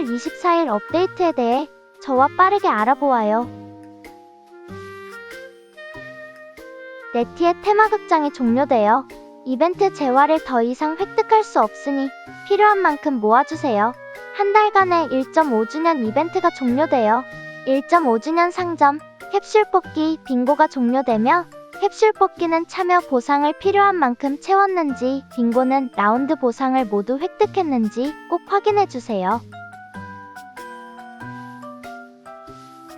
10월 24일 업데이트에 대해 저와 빠르게 알아보아요. 네티의 테마극장이 종료되어 이벤트 재화를 더 이상 획득할 수 없으니 필요한 만큼 모아주세요. 한 달간의 1.5주년 이벤트가 종료되어 1.5주년 상점, 캡슐 뽑기, 빙고가 종료되며 캡슐 뽑기는 참여 보상을 필요한 만큼 채웠는지, 빙고는 라운드 보상을 모두 획득했는지 꼭 확인해주세요.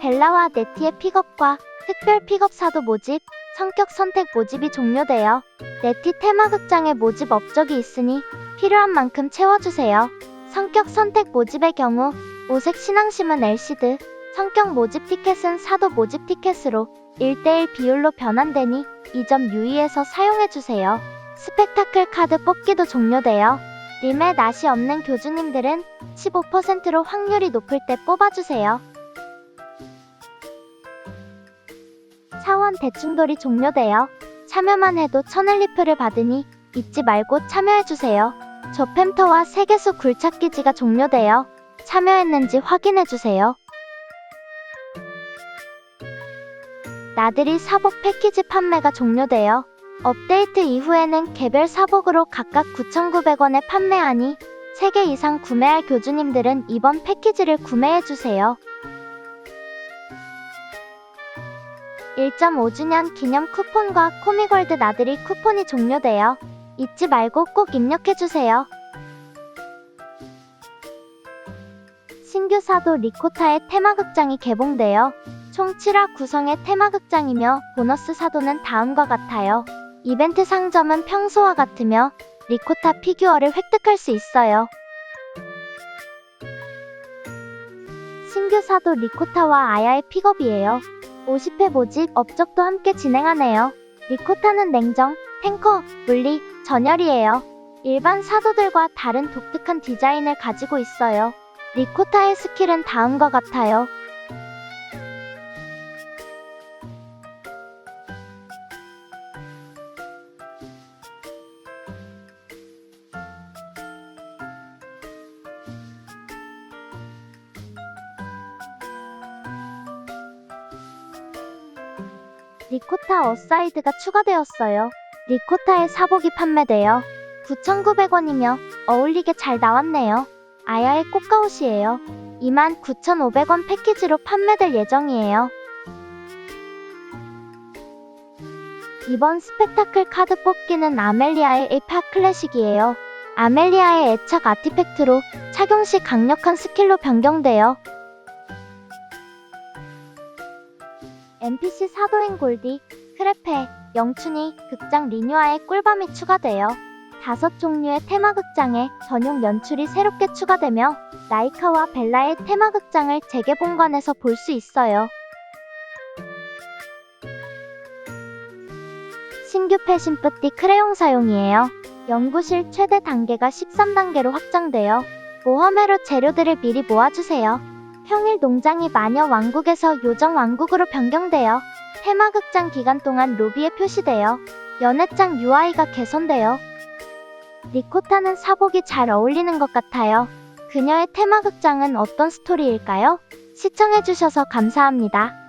벨라와 네티의 픽업과 특별 픽업 사도 모집, 성격 선택 모집이 종료되어 네티 테마극장의 모집 업적이 있으니 필요한 만큼 채워주세요. 성격 선택 모집의 경우 오색 신앙심은 엘시드, 성격 모집 티켓은 사도 모집 티켓으로 1대1 비율로 변환되니 이 점 유의해서 사용해주세요. 스펙타클 카드 뽑기도 종료되어 림에 낯이 없는 교주님들은 15%로 확률이 높을 때 뽑아주세요. 차원 대충돌이 종료되어 참여만 해도 천을리표를 받으니 잊지 말고 참여해주세요. 저 팸터와 세계수 굴착기지가 종료되어 참여했는지 확인해주세요. 나들이 사복 패키지 판매가 종료되어 업데이트 이후에는 개별 사복으로 각각 9,900원에 판매하니 3개 이상 구매할 교주님들은 이번 패키지를 구매해주세요. 1.5주년 기념 쿠폰과 코미골드 나들이 쿠폰이 종료되어 잊지 말고 꼭 입력해주세요. 신규 사도 리코타의 테마극장이 개봉되어 총 7화 구성의 테마극장이며 보너스 사도는 다음과 같아요. 이벤트 상점은 평소와 같으며 리코타 피규어를 획득할 수 있어요. 신규 사도 리코타와 아야의 픽업이에요. 50회 모집 업적도 함께 진행하네요. 리코타는 냉정, 탱커, 물리, 전열이에요. 일반 사도들과 다른 독특한 디자인을 가지고 있어요. 리코타의 스킬은 다음과 같아요. 리코타 어사이드가 추가되었어요. 리코타의 사복이 판매되어 9,900원이며 어울리게 잘 나왔네요. 아야의 꽃가옷이에요. 29,500원 패키지로 판매될 예정이에요. 이번 스펙타클 카드 뽑기는 아멜리아의 에파 클래식이에요. 아멜리아의 애착 아티팩트로 착용 시 강력한 스킬로 변경되어 NPC 사도인 골디, 크레페, 영춘이, 극장 리뉴아의 꿀밤이 추가되어 다섯 종류의 테마극장에 전용 연출이 새롭게 추가되며 라이카와 벨라의 테마극장을 재개봉관에서 볼 수 있어요. 신규 패신뿌띠 크레용 사용이에요. 연구실 최대 단계가 13단계로 확장되어 모험회로 재료들을 미리 모아주세요. 평일 농장이 마녀 왕국에서 요정 왕국으로 변경되어 테마극장 기간 동안 로비에 표시되어 연회장 UI가 개선되어 리코타는 사복이 잘 어울리는 것 같아요. 그녀의 테마극장은 어떤 스토리일까요? 시청해주셔서 감사합니다.